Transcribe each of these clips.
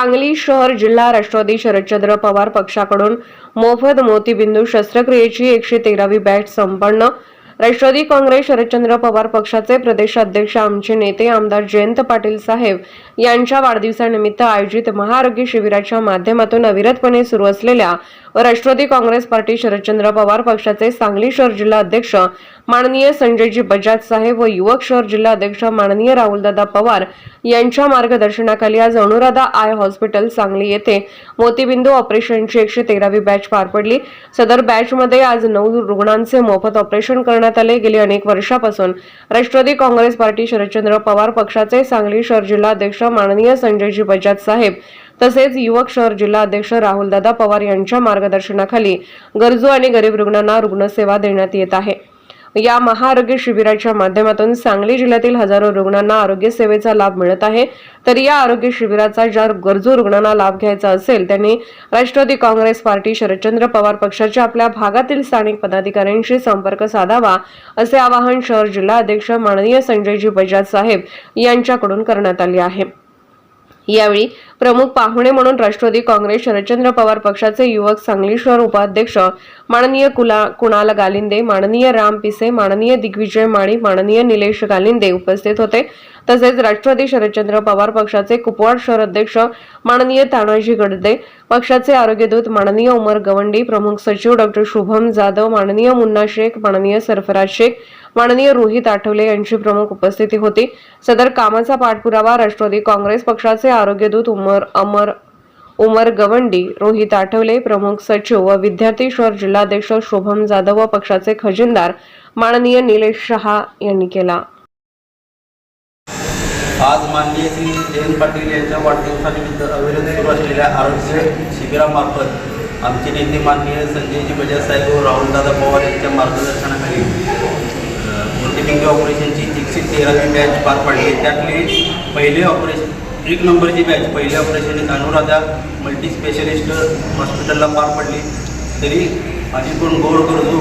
सांगली शहर जिल्हा राष्ट्रवादी शरदचंद्र पवार पक्षाकडून मोफत मोतीबिंदू शस्त्रक्रियेची एकशे तेरावी बॅच संपन्न राष्ट्रवादी काँग्रेस शरदचंद्र पवार पक्षाचे प्रदेशाध्यक्ष आमचे नेते आमदार जयंत पाटील साहेब यांच्या वाढदिवसानिमित्त आयोजित महाआरोग्य शिबिराच्या माध्यमातून अविरतपणे सुरू असलेल्या राष्ट्रवादी काँग्रेस पार्टी शरदचंद्र पवार पक्षाचे सांगली शहर जिल्हा अध्यक्ष माननीय संजयजी बजाज साहेब व युवक शहर जिल्हा अध्यक्ष माननीय राहुलदादा पवार यांच्या मार्गदर्शनाखाली आज अनुराधा आय हॉस्पिटल सांगली येथे मोतीबिंदू ऑपरेशनची एकशे तेरावी बॅच पार पडली. सदर बॅचमध्ये आज नऊ रुग्णांचे मोफत ऑपरेशन करण्यात आले. गेली अनेक वर्षापासून राष्ट्रवादी काँग्रेस पार्टी शरदचंद्र पवार पक्षाचे सांगली शहर जिल्हा अध्यक्ष माननीय संजयजी बजाज साहेब तसेच युवक शहर जिल्हा अध्यक्ष राहुलदादा पवार यांच्या मार्गदर्शनाखाली गरजू आणि गरीब रुग्णांना रुग्णसेवा देण्यात येत आहे. या महाआरोग्य शिबिराच्या माध्यमातून सांगली जिल्ह्यातील हजारो रुग्णांना आरोग्य सेवेचा लाभ मिळत आहे. तर या आरोग्य शिबिराचा ज्या गरजू रुग्णांना लाभ घ्यायचा असेल त्यांनी राष्ट्रवादी काँग्रेस पार्टी शरदचंद्र पवार पक्षाच्या आपल्या भागातील स्थानिक पदाधिकाऱ्यांशी संपर्क साधावा असे आवाहन शहर जिल्हा अध्यक्ष माननीय संजयजी बजाज साहेब यांच्याकडून करण्यात आले आहे. यावेळी प्रमुख पाहुणे म्हणून राष्ट्रवादी काँग्रेस शरदचंद्र पवार पक्षाचे युवक सांगली शहर उपाध्यक्ष माननीय कुला कुणाल गालिंदे माननीय राम पिसे माननीय दिग्विजय माळी माननीय निलेश गालिंदे उपस्थित होते. तसेच राष्ट्रवादी शरदचंद्र पवार पक्षाचे कुपवाड शहर अध्यक्ष माननीय तानाजी गडदे पक्षाचे आरोग्यदूत माननीय उमर गवंडी प्रमुख सचिव डॉक्टर शुभम जाधव माननीय मुन्ना शेख माननीय सरफराज शेख माननीय रोहित आठवले यांची प्रमुख उपस्थिती होती. सदर कामाचा पाठपुरावा राष्ट्रवादी काँग्रेस पक्षाचे आरोग्यदूत उमर अमर उमर गवंडी रोहित आठवले प्रमुख सचिव व विद्यार्थी शहर जिल्हाध्यक्ष शोभम जाधव व पक्षाचे खजिनदार माननीय निलेश शहा यांनी केला. आज माननीय श्री जयंत पाटील यांच्या वाढदिवसानिमित्त अविरत सुरू असलेल्या आरोग्य शिबिरामार्फत आमचे नेते माननीय संजयजी बजाज साहेब व राहुलदादा पवार यांच्या मार्गदर्शनाखाली अ, ऑपरेशनची एकशे तेरावी बॅच पार पडली त्यातली पहिले ऑपरेशन एक नंबरची बॅच पहिल्या ऑपरेशन अनुराधा मल्टी स्पेशलिस्ट हॉस्पिटलला पार पडली. तरी अशी कोण गोड गरजू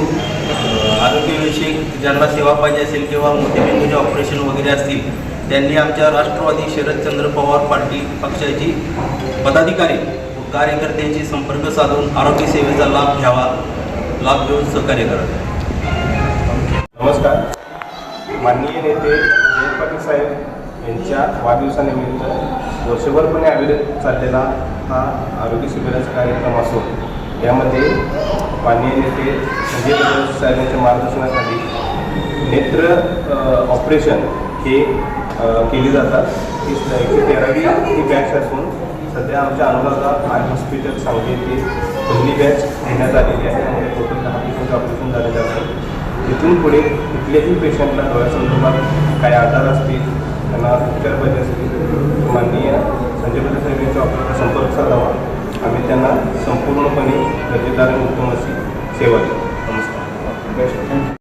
आरोग्यविषयक ज्यांना सेवा पाहिजे असेल किंवा मोतीबिंदूचे ऑपरेशन वगैरे असतील त्यांनी आमच्या राष्ट्रवादी शरदचंद्र पवार पाटील पक्षाची पदाधिकारी व कार्यकर्त्यांशी संपर्क साधून आरोग्य सेवेचा लाभ घ्यावा लाभ घेऊन सहकार्य करावे नमस्कार. माननीय नेते पाटील साहेब यांच्या वाढदिवसानिमित्त वर्षभरपणे आयोजित चाललेला हा आरोग्य शिबिराचा कार्यक्रम असून यामध्ये माननीय नेते संजय साहेब यांच्या मार्गदर्शनाखाली नेत्र ऑपरेशन हे केली जातात. ही एकशे तेरावी ही बॅच असून सध्या आमच्या अनुराधा आय हॉस्पिटल सांगली येथे पहिली बॅच घेण्यात आलेली आहे. त्यामुळे टोटल दहा पेशंट ऑपरेशन झालेले आहे. तिथून पुढे कुठल्याही पेशंटला डोळ्यासंदर्भात काही आजार असतील त्यांना उपचार पाहिजे असतील माननीय संजय पटेल साहेब यांचा आपल्याला संपर्क साधावा. आम्ही त्यांना संपूर्णपणे दर्जेदार आणि उत्तम अशी सेवा देऊ नमस्कार.